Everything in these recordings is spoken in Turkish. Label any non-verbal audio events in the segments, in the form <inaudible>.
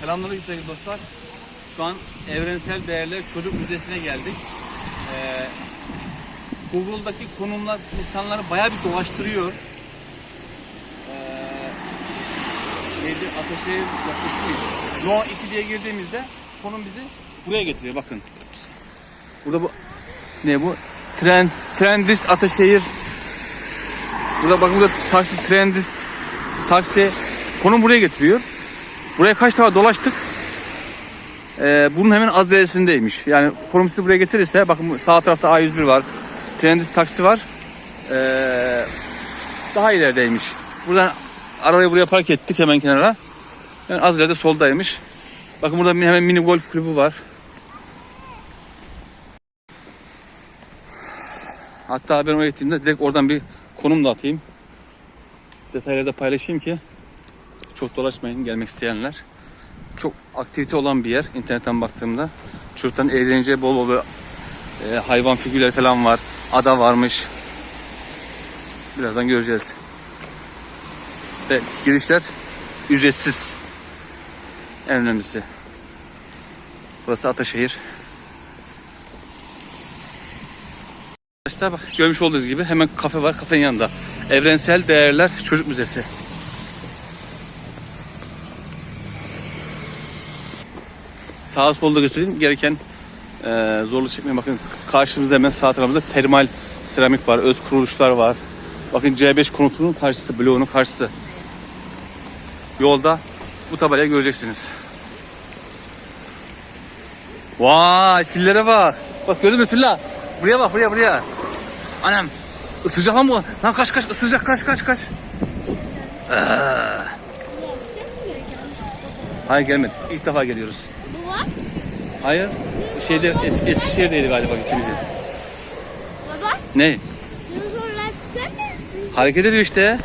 Selamünaleyküm sevgili dostlar. Şu an Evrensel Değerler Çocuk Müzesi'ne geldik. Ee, Google'daki konumlar insanları bayağı bir dolaştırıyor. Ee, neydi? Ateşehir yaklaşık mıydı? No 2 diye girdiğimizde konum bizi buraya getiriyor bakın. Burada bu ne bu? Trend, Trendist Ateşehir. Burada bakın burada taşlı Trendist taksi konum buraya getiriyor. Buraya kaç defa dolaştık. Ee, bunun hemen az derecesindeymiş. Yani konum buraya getirirse bakın sağ tarafta A101 var. Trendis taksi var. Ee, daha ilerideymiş. Buradan arabayı buraya park ettik hemen kenara. Yani az ileride soldaymış. Bakın burada hemen mini golf kulübü var. Hatta ben oraya gittiğimde direkt oradan bir konum da atayım. Detayları da paylaşayım ki çok dolaşmayın gelmek isteyenler. Çok aktivite olan bir yer internetten baktığımda. Çocukların eğleneceği bol bol e, hayvan figürleri falan var. Ada varmış. Birazdan göreceğiz. Ve girişler ücretsiz. En önemlisi. Burası Ataşehir. Arkadaşlar bak görmüş olduğunuz gibi hemen kafe var. Kafenin yanında. Evrensel Değerler Çocuk Müzesi. Sağa solda göstereyim. Gereken e, zorluk çekmeyin. Bakın karşımızda hemen sağ tarafımızda termal seramik var. Öz kuruluşlar var. Bakın C5 konutunun karşısı, bloğunun karşısı. Yolda bu tabelayı göreceksiniz. Vay fillere bak. Bak gördün mü Tülla? Buraya bak buraya buraya. Anam ısıracak lan bu. Lan kaç kaç ısıracak kaç kaç kaç. Ee. Hayır gelmedi. İlk defa geliyoruz. Bu. Hayır. Şeyde es, Eskişehir'deydi galiba ikimiz de. Baba. Ne? Dinozorlar çıkar? Hareket ediyor işte.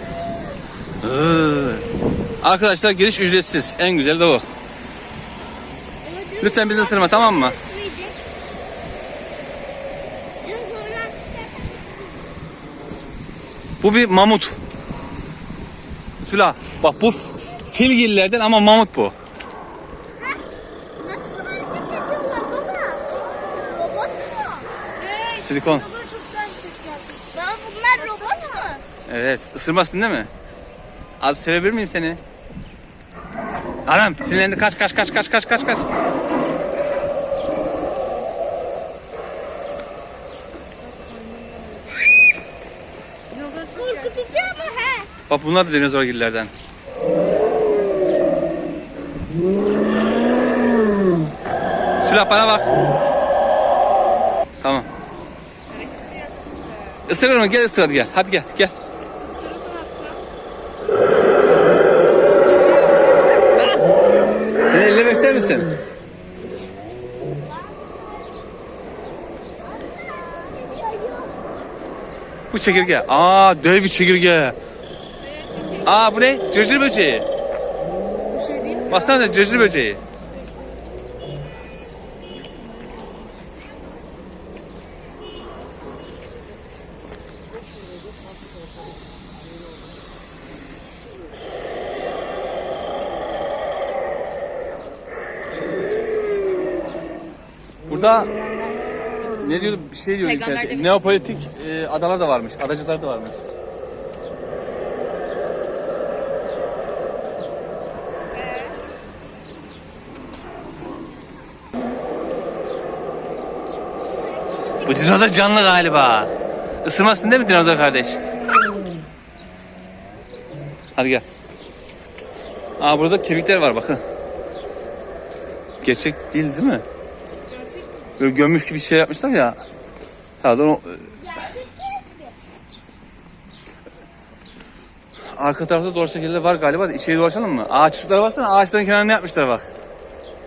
Arkadaşlar giriş ücretsiz. En güzeli de o. Lütfen bizi ısırma tamam mı? Bu bir mamut. Süla. Bak bu filgillerden ama mamut bu. Nasıl hareket ediyorlar baba? Robot mu? Evet. Silikon. Baba bunlar robot mu? Evet. Isırmasın değil mi? Az sevebilir miyim seni? Anam sinirlendi kaç kaç kaç kaç kaç kaç kaç. Korkutucu ama he. Bak bunlar da dinozorgillerden. Sülah bana bak. Tamam. Isırır mı? Gel ısır hadi gel. Hadi gel gel. Beni ellemek ister misin? Bu çekirge. Aa dev bir çekirge. Aa bu ne? Cırcır böceği. Bir şey diyeyim mi? Baksana cırcır böceği. Burada ne diyordu bir şey diyordu Peygamber internette. demesi Neopolitik e, adalar da varmış. Adacıklar da varmış. Bu dinozor canlı galiba. Isırmasın değil mi dinozor kardeş? Hadi gel. Aa burada kemikler var bakın. Gerçek değil değil mi? Böyle gömmüş gibi şey yapmışlar ya. Pardon o... Arka tarafta dolaşacak yerler var galiba. İçeri dolaşalım mı? Ağaçlıklara baksana. Ağaçların kenarına yapmışlar bak.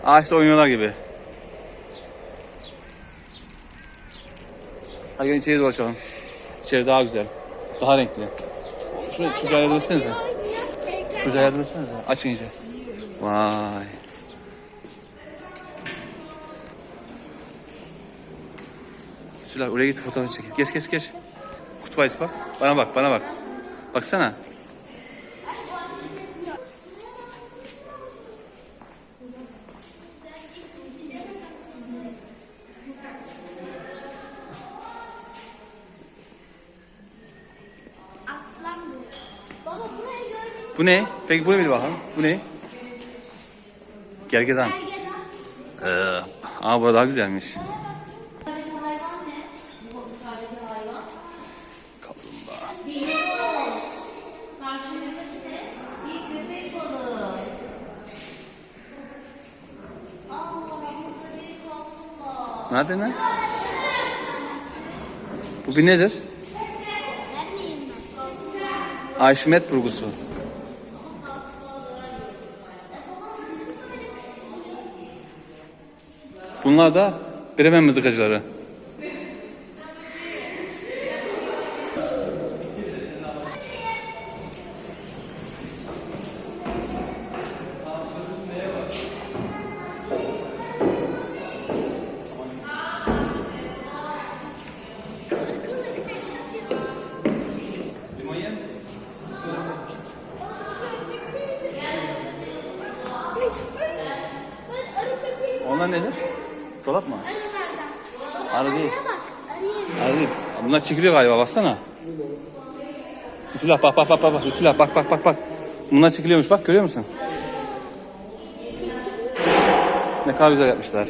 Ağaçta oynuyorlar gibi. Hadi gelin içeri dolaşalım. İçeri daha güzel. Daha renkli. Şuraya çocuğa yardım etsenize. Çocuğa yardım etsenize. Açın iyice. Vay. Tülay oraya git fotoğrafını çek. Geç geç geç. Kutuba bak. Bana bak bana bak. Baksana. Aslan bu. Baba buraya gördün mü? Bu ne? Peki buraya bir bakalım. Bu ne? Gergedan. Gergedan. Ee, aa bu daha güzelmiş. Nerede ne? Bu bir nedir? Arşimet burgusu. Bunlar da Bremen mızıkacıları. Onlar nedir? Dolap mı? Arı değil. Arı değil. Bunlar çekiliyor galiba baksana. Ütülah bak bak bak bak. Ütülah bak bak bak bak. Bunlar çekiliyormuş bak görüyor musun? Ne kadar güzel yapmışlar.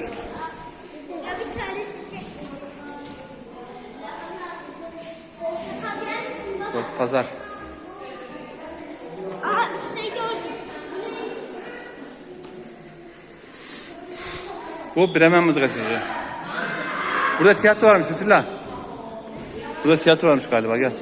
Burası pazar. Bu Bremen mızıkacısı. Burada tiyatro varmış Ütülah. Burada tiyatro varmış galiba gel.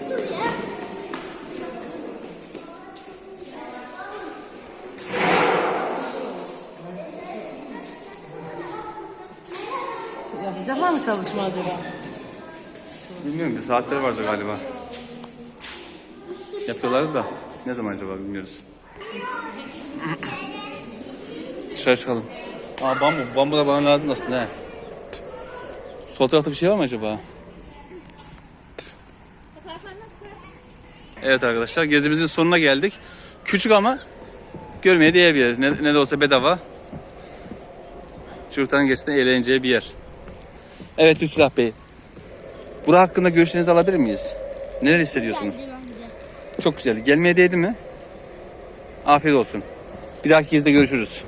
Yapacaklar mı çalışma acaba? Bilmiyorum bir saatleri vardı galiba. Yapıyorlar da ne zaman acaba bilmiyoruz. <clears throat> Dışarı çıkalım. Aa bambu. Bambu da bana lazım aslında he. Sol tarafta bir şey var mı acaba? Evet arkadaşlar gezimizin sonuna geldik. Küçük ama görmeye değer bir yer. Ne, ne de olsa bedava. Çocukların gerçekten eğleneceği bir yer. Evet Lütfülah Bey. Bura hakkında görüşlerinizi alabilir miyiz? Neler hissediyorsunuz? Çok güzel. Gelmeye değdi mi? Afiyet olsun. Bir dahaki gezide görüşürüz.